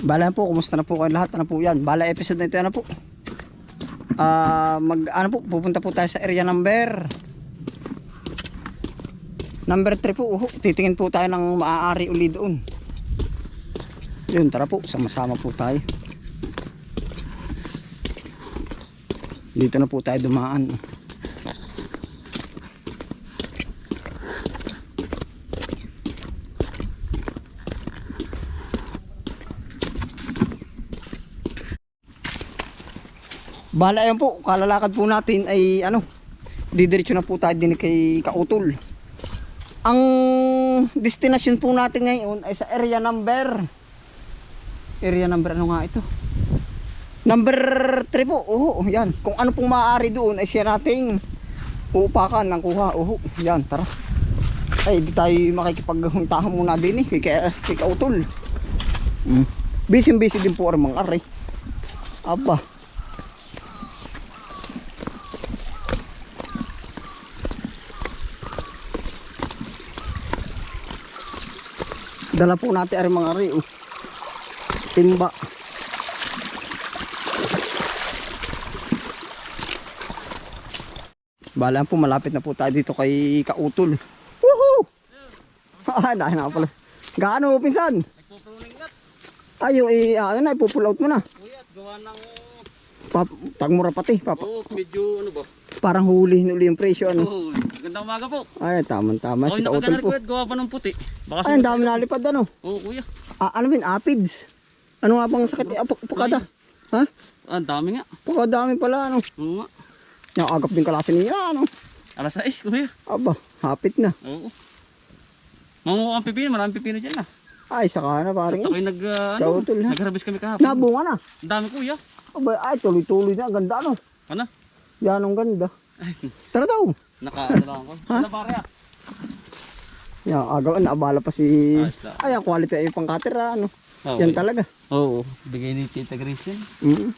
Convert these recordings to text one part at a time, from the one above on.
Bala po, kumusta na po kayo lahat? Ano po yan? Bala episode na ito ano po? Ah, mag ano po, pupunta po tayo sa area number Number 3 po, uho, titingin po tayo ng maaari uli doon. Yun, tara po, sama-sama po tayo. Dito na po tayo dumaan. Bahala yan po, kalalakad po natin ay ano, didiretso na po tayo din kay Kautol. Ang destination po natin ngayon ay sa area number Area number ano nga ito? Number 3 po. Oo, yan. Kung ano pong maaari doon ay siya nating uupakan ng kuha. Oo, yan, tara. Ay, di tayo makikipaghuntahan muna din eh. Kay, kay Kautol. Mm. Busy busy din po ang mga aray. Aba. Dala po natin ang mga ari. Oh. Timba. Bala po malapit na po tayo dito kay Kautol. Woohoo! Ah, dahil na pala. Gaano pinsan? Ayo eh ano na ipupull out mo na. Kuya, at gawa ng... Pap tagmura pati. Papa, Oo, medyo ano ba? parang huli huli yung presyo ano. Oo, gandang umaga po. Ay, tamang tama Oo, si Kautol po. at gawa pa ng puti. Baka Ay, ang dami nalipad ano. Oo, kuya. Ah, ano bin apids? Ano nga bang sakit? Ah, puk- pukada. Ha? Ang dami nga. Pukadami pala ano. Oo nga. Yung agap din klase niya ano. Alas 6, kuya. Aba, hapit na. Oo. Mangunguha ang pipino, maraming pipino dyan ah. Ay, saka na parang Ako'y is. nag, ah, ano, nag-harvest kami kahapon. Nabunga na. Ang dami kuya. Aba, ay, tuloy-tuloy na. Ang Ganda ano. Ano? Yan ang ganda. Ay, Tara daw. Naka, ano lang ako. Ano pare ah? Yan, agaw, naabala pa si... Ayos lang. Ay, ang quality ay pang cutter ano. Oo, Yan kuya. talaga. Oo, bigay ni Tita Grace yan. Mm.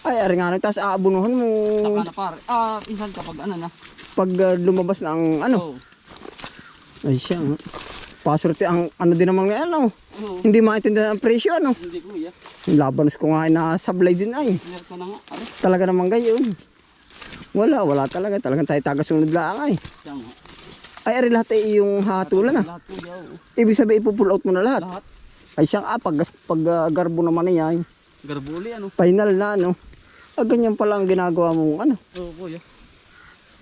Ay, ari nga, tapos aabunuhan mo Saka na pare. Ah, insan kapag ano na. pag uh, lumabas na ang ano. Oo. Ay, siya. Pasurte ang ano din naman nga ano. Oo. Hindi maintindihan ang presyo ano. Hindi kuya. Yung labanos ko nga ay nasablay din ay. Meron ko na nga. Ano? Talaga naman gayon. Wala, wala talaga. Talagang tayo tagasunod lang ay. Ay, ari lahat ay yung hatulan na. Oo. Ibig sabihin, ipupull out mo na lahat. Lahat. Ay, siyang ah, pag, pag ah, garbo naman na yan. Garbuli ano. Final na ano. Ah, ganyan pala ang ginagawa mong ano. Oo kuya.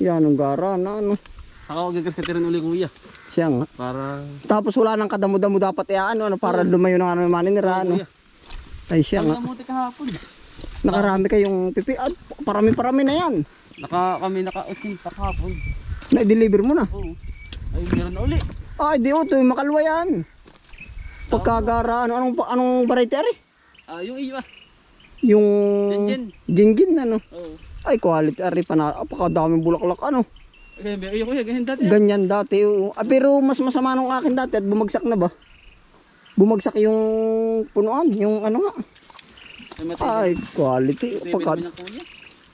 Yan, ang gara na ano. Ako gagas ka rin uli kuya. Siya nga. Para Tapos wala nang kadamo-damo dapat eh, ano, ano, para lumayo ng ano, maninira, ano. kuya. Ay, siya nga. namuti kahapon. Nakarami kayong pipi. Ah, parami-parami na yan. Naka kami naka-utin kahapon. Na-deliver mo na. Oo. Ay meron na uli. Ay, di uto, yung makalwa yan. Pagkagara, ano, anong, anong variety ari? Ah, yung iba. Yung... Jinjin. Jinjin, ano. Oo. Ay, quality ari pa na. Apakadaming bulaklak, ano. Eh, may iyo kuya, ganyan dati. ah. Ganyan dati. oo. Ah, pero mas masama nung akin dati at bumagsak na ba? Bumagsak yung punuan, yung ano nga. Ay, quality. Pagka...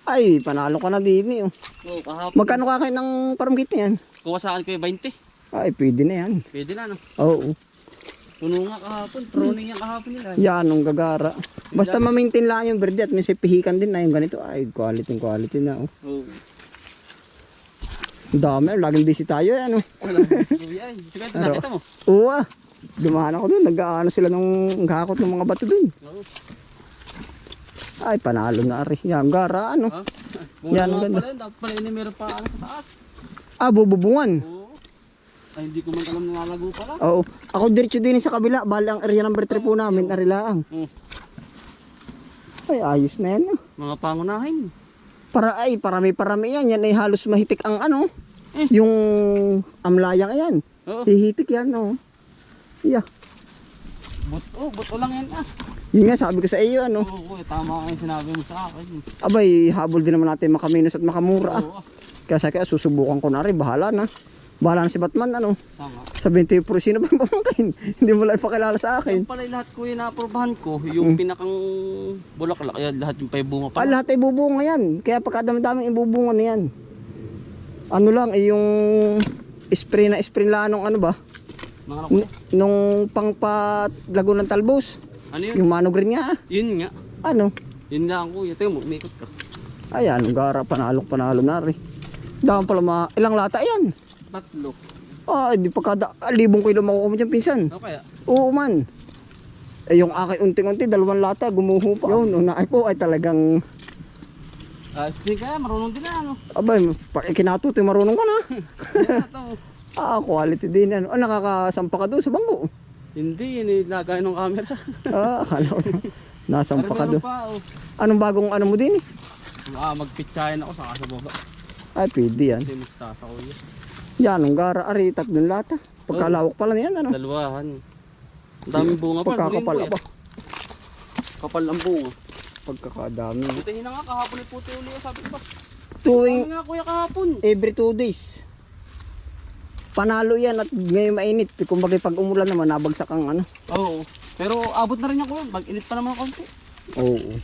Ay, panalo ka na din eh. oh. Oo, kahapon. Magkano ka kayo ng paramgit na yan? Kuha sa akin ko yung 20. Ay, pwede na yan. Pwede na no. Oo. Puno nga kahapon. Pruning yung kahapon nila. Yan, ang gagara. Basta ma-maintain lang yung verde at may pihikan din na yung ganito. Ay, quality, quality na. Oh. Oo. Ang dami, laging busy tayo eh, ano. Wala. Ay. Sige, ito nakita mo. Oo ah. Dumaan ako doon, nag-ano sila nung gakot ng mga bato doon. Oo. Ay, panalo na ari. Yan, gara, ano. Ha? Yan, Yan, ganda. pala. Dapat pala yun, meron pa ano sa taas. Ah, bububungan. Oo. Ay, hindi ko man alam nalalago pala. Oo. Ako diretso din sa kabila. Bali ang area number 3 po namin, arilaang. Oo. Ay, ayos na yan. ah. Mga pangunahin. Para ay, parami-parami yan. Yan ay halos mahitik ang ano. Eh. Yung amlayang yan. Oo. Hihitik yan, no. Yeah. But, oh, but lang yan ah. Yun nga, sabi ko sa iyo, ano. Oo, kuya, tama ang sinabi mo sa akin. Abay, habol din naman natin makaminos at makamura. Oo, ah. Kaya sa kaya susubukan ko na rin, bahala na. Bahala na si Batman, ano. tama. Sabihin tayo, puro sino ba yung pamangkin? Hindi mo lang ipakilala sa Yung akin. pala yung lahat kuya na aprobahan ko, yung pinakang bulaklak, yan lahat yung pa bunga Ah, pa. lahat ay bubunga yan. Kaya pagkadami-daming ibubunga na yan. Ano lang, eh, yung spray na spray lang nung ano ba? Mga nung pangpatlago ng talbos. Ano yun? Yung manog rin nga. ah. Yun nga. Ano? Yun lang kuya. Tingnan mo, umikot ka. Ayan, gara, panalok, panalo na rin. Dahon pala mga, ilang lata yan? Tatlo. Ah, di pa kada, ah, libong kilo makukuha mo dyan, pinsan. Ano kaya? Oo man. Eh, yung aking unting-unti, dalawang lata, gumuho pa. Yun, una ay po ay talagang, Ah, sige kaya, marunong din na ano. abay, pag ikinatuto, marunong ka na. Yan na to. ah, quality din yan. Ah, nakakasampa ka doon sa bangko. Hindi, yun eh, lagay ng camera. Ah, akala ko, nasampa ka doon. pa, oh. Anong bagong ano mo din eh? Ah, magpitsayan ako saka sa baba. Ay, pwede yan. Kasi mustasa ko yun. Yan, ang gara, ari, tatlong lata. Pagkalawak pala na yan, ano? Dalawahan. Ang daming bunga pa. Pagkakapal pa. Kapal ang bunga. Pagkakadami. Butahin na nga kahapon ni puti uli. Sabi ko ba? Tuwing Sabi nga kuya kahapon. every two days. Panalo yan at ngayon mainit. Kung bagay pag umulan naman, nabagsak ang ano. Oo. Pero abot na rin yan kuya. Mag-init pa naman konti. Oo.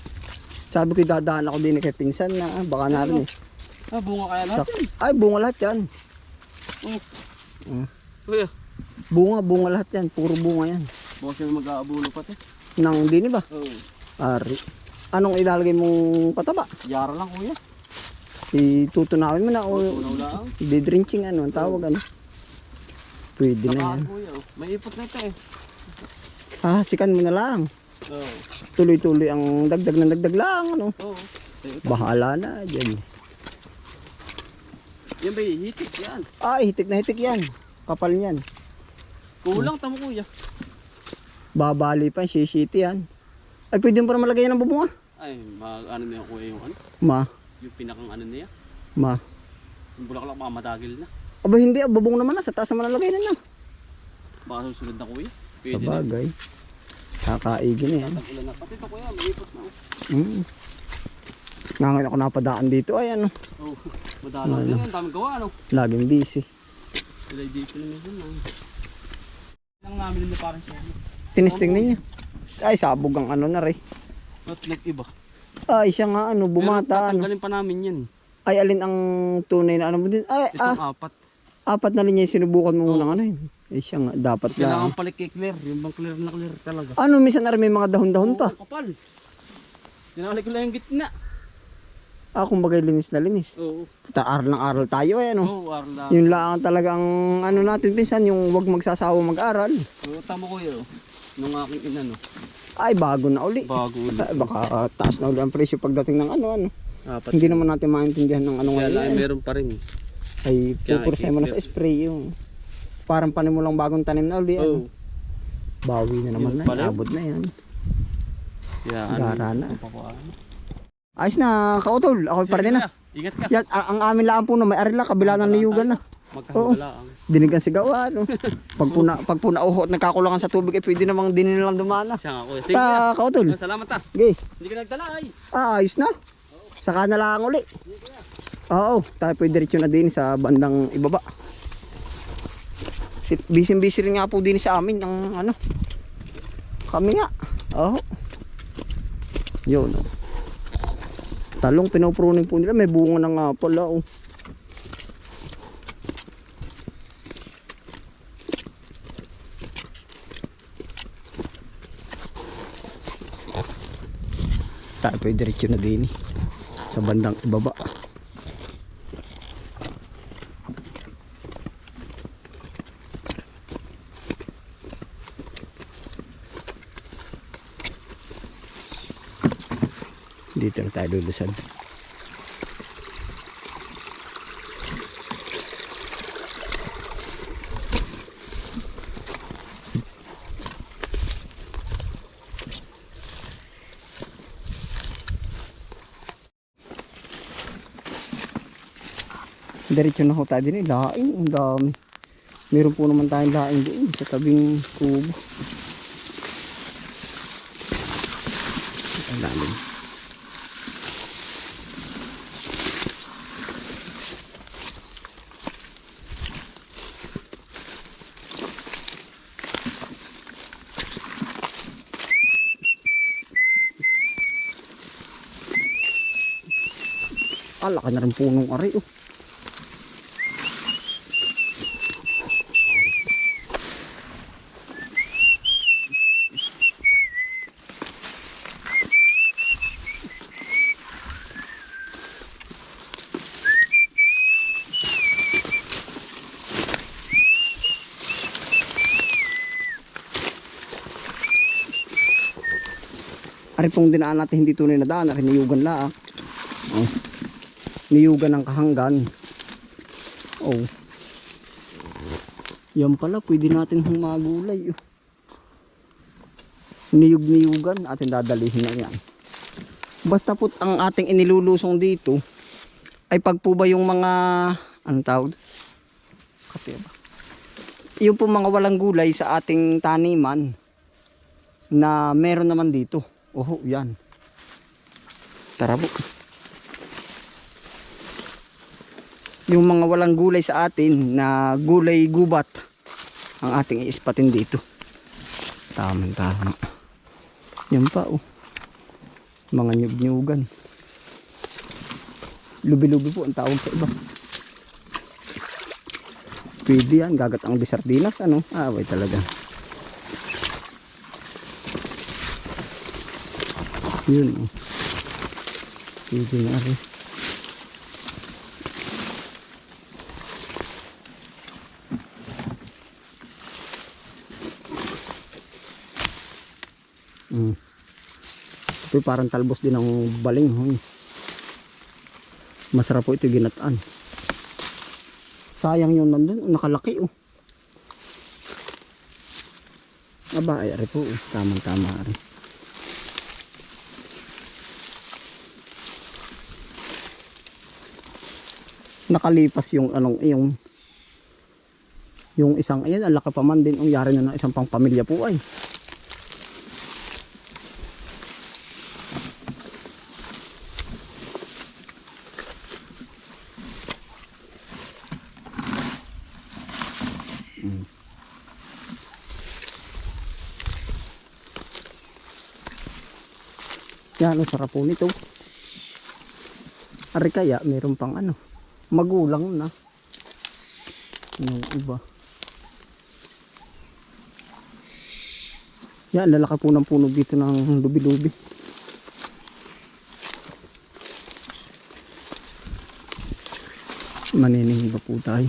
Sabi ko dadaan ako din kay pinsan na ah, baka na rin eh. Ah, bunga kaya lahat yan. Ay, bunga lahat yan. Mm. Kuya, Bunga, bunga lahat yan. Puro bunga yan. bukas yung mag-aabulo pati. Nang dini ba? Oo. Ari. Anong ilalagay mong pataba? Yara lang kuya. Itutunawin mo na o Tunaw lang. didrinching ano, ang tawag ano. Pwede na yan. May ipot na ito eh. Ah, sikan mo na lang. Oo. Tuloy-tuloy ang dagdag ng dagdag lang ano. Oo. Bahala na dyan. Yan ba hitik yan. Ay, hitik na hitik yan. Kapal niyan. Kulang tamo kuya. Babali pa, sisiti yan. Ay, pwede mo pa malagay yan ng bubunga. Ay, mag ano na yung kuya yung ano. Ma, Yung pinakang ano niya. ma. Yung bulaklak baka matagil na. Aba hindi, ah, bubong naman na. Sa taas naman nalagay na na. Baka susunod na kuya. Sa bagay. Kakaigin na yan. Tag-ulan na. Pati ito kuya, may ipot na. Mm. Ngayon ako napadaan dito. Ay, ano. Oh, madala din yan. Daming gawa ano. Laging busy. Sila dito na minsan lang. Lang namin nila parang siya. Tinisting ninyo. Ay, sabog ang ano na rin. At nag-iba. Ay, siya nga ano, bumata. Pero Ano. tatanggalin pa namin yan. Ay, alin ang tunay na ano mo din. Ay, Itong ah, apat. Apat na linya yung sinubukan mo muna ano yun. Eh, siya nga, dapat Kailangan lang. pala clear. Yung bang clear na clear talaga. Ano, minsan na rin may mga dahon-dahon pa. Oo, kapal. Tinali ko lang yung gitna. Ah, kumbaga linis na linis. Oo. Ta aral ng aral tayo eh, ano. Oo, Arla. Yun lang talagang ano natin pinsan, yung wag magsasawa mag-aral. Oo, tama ko yun. Nung aking ina no. Ay, bago na uli. Bago ulit. Ah, Baka taas na uli ang presyo pagdating ng ano, ano. Apat. Hindi naman natin maintindihan ng ano Kaya ngayon. lang, eh. meron pa rin. Ay, pupursay mo na sa spray yung parang panimulang bagong tanim na uli. Ano. Oo. Bawi na naman Yun na, yun. abot na yan. Kaya Gara na. papakuan. Ayos na, kautol. Ako pa rin na. Ingat ka. Yan, ang, amin lang po na may arila, kabila ng liyugan na. Magkakagalaan. Dinigan si gawa, ano. Pag po na, pag po nauho at nagkakulangan sa tubig, eh, pwede namang dinin lang dumana. Siya nga ko. Sige. Ta, kautol. Ah, Salamat ah. Okay. Hindi ka nagdala ay. Ah, ayos na. Saka na lang uli. Oo, tayo pwede diretso na din sa bandang ibaba. Si, busy busy rin nga po din sa amin ng ano. Kami nga. Oo. Yun. oh. Talong pinopruning po nila. May bunga na nga pala. Oh. Tayo pwede diretso na din sa bandang ibaba. Dito na tayo lulusan. Diretso na ho tayo din eh. Laing, ang dami. Meron po naman tayong laing doon sa tabing kubo. Ang lalim. Ah, laki na rin punong ari oh. Ari pong dinaan natin hindi tunay na daan, ari niyugan laak. Ah. Oh. Niyugan ng kahanggan. Oh. Yan pala, pwede natin humagulay. Oh. Niyug-niyugan, atin dadalihin na yan. Basta po ang ating inilulusong dito, ay pag po ba yung mga, anong tawag? Kape ba? Yung po mga walang gulay sa ating taniman, na meron naman dito. Oho, yan. Tara po. Yung mga walang gulay sa atin na gulay gubat ang ating iispatin dito. Tama, tama. Yan pa oh. Mga nyug-nyugan. Lubi-lubi po ang tawag sa iba. Pwede yan, gagat ang di sardinas, ano? Ah, way talaga. Yun. oh. Pwede na rin. Ito parang talbos din ng baling. Hoy. Masarap po ito ginataan. Sayang yung nandun. Nakalaki oh. Aba, ay ari po. oh. Tamang tama ari. Nakalipas yung anong yung yung isang ayan, ang laki pa man din ang yari na ng isang pang pamilya po ay. Yan, ang sarap po nito. Ari kaya, meron pang ano, magulang na. Yung iba. Yan, lalaki po ng puno dito ng lubi-lubi. Manining ba po tayo?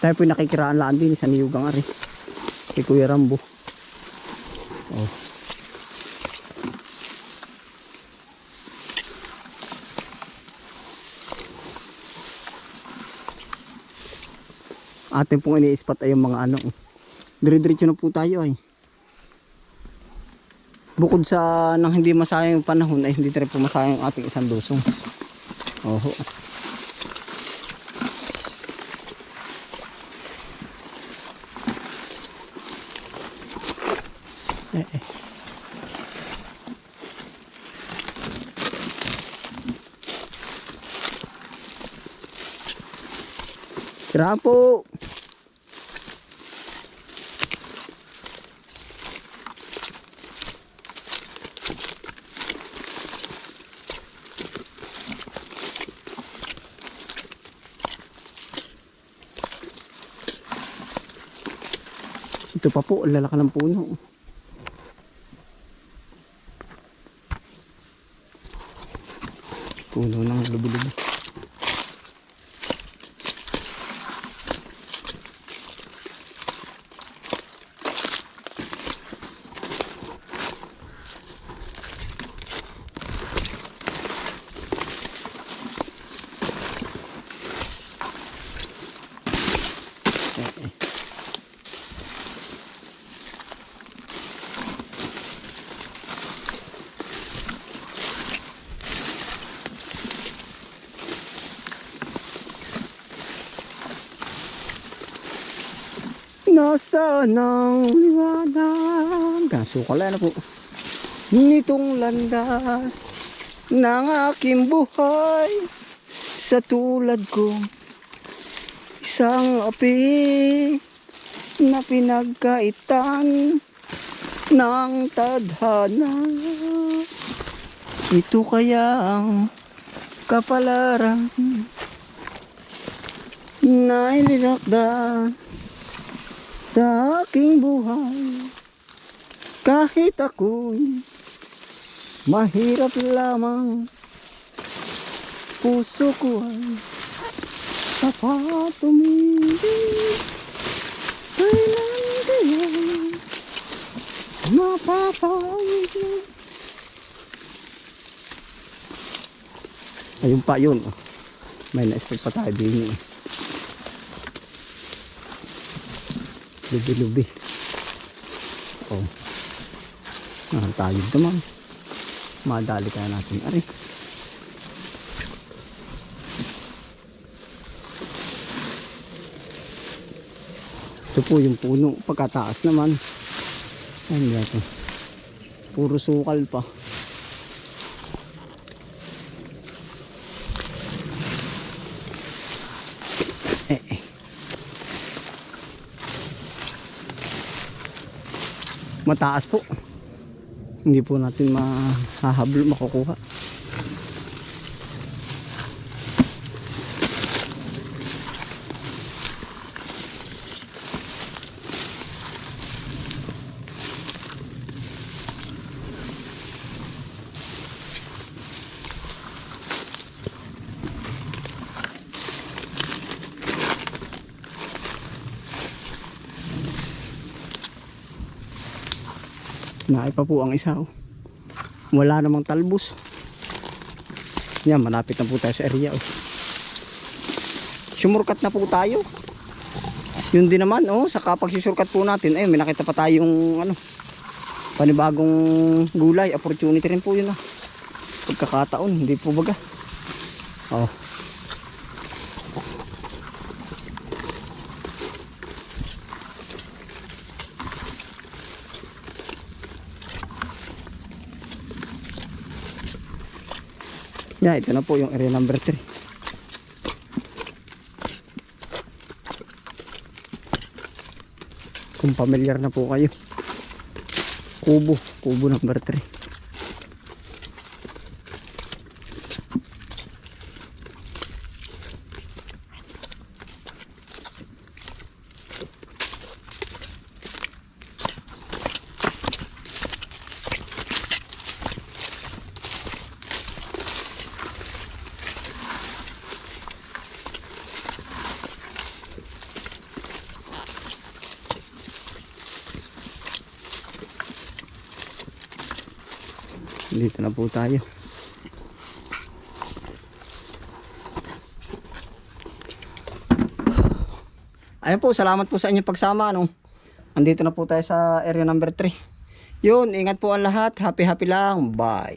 Tayo po nakikiraan laan din sa niyugang ari. Kay Kuya Rambo. Atin pong ini-spot ay yung mga ano. Dire-diretso na po tayo ay. Bukod sa nang hindi masayang yung panahon ay hindi rin po masayang ang ating isang dusong. Oho. Eh, eh. Tira Ito pa po, ang lalaki ng puno. Puno ng lubi-lubi. Nasa ng liwanag. Kaso kala na po? Nitong landas ng aking buhay. Sa tulad ko Isang api Na pinagkaitan Ng tadhana. Ito kaya ang kapalaran Na ilinakda sa aking buhay kahit ako'y mahirap lamang puso ko ay sapat tumindi kailan kaya Ayun pa yun. May na-expect pa tayo din. eh. Lubi-lubi. Oh. Ah, tayo naman. Madali kaya natin. Ari. Ito po yung puno. Pagkataas naman. Ayun ito? Puro sukal pa. Mataas po. Hindi po natin mahahabol makukuha. Naay pa po ang isa. Oh. Wala namang talbos. Yan, malapit na po tayo sa area. Oh. Sumurkat na po tayo. Yun din naman, oh, sa kapag susurkat po natin, ayun, may nakita pa tayong ano, panibagong gulay. Opportunity rin po yun ah. Pagkakataon, hindi po baga. Oh. Yeah, ito na po yung area number 3. Kung familiar na po kayo. Kubo, kubo number 3. Dito na po tayo. Ayan po, salamat po sa inyong pagsama. Ano? Andito na po tayo sa area number 3. Yun, ingat po ang lahat. Happy happy lang. Bye.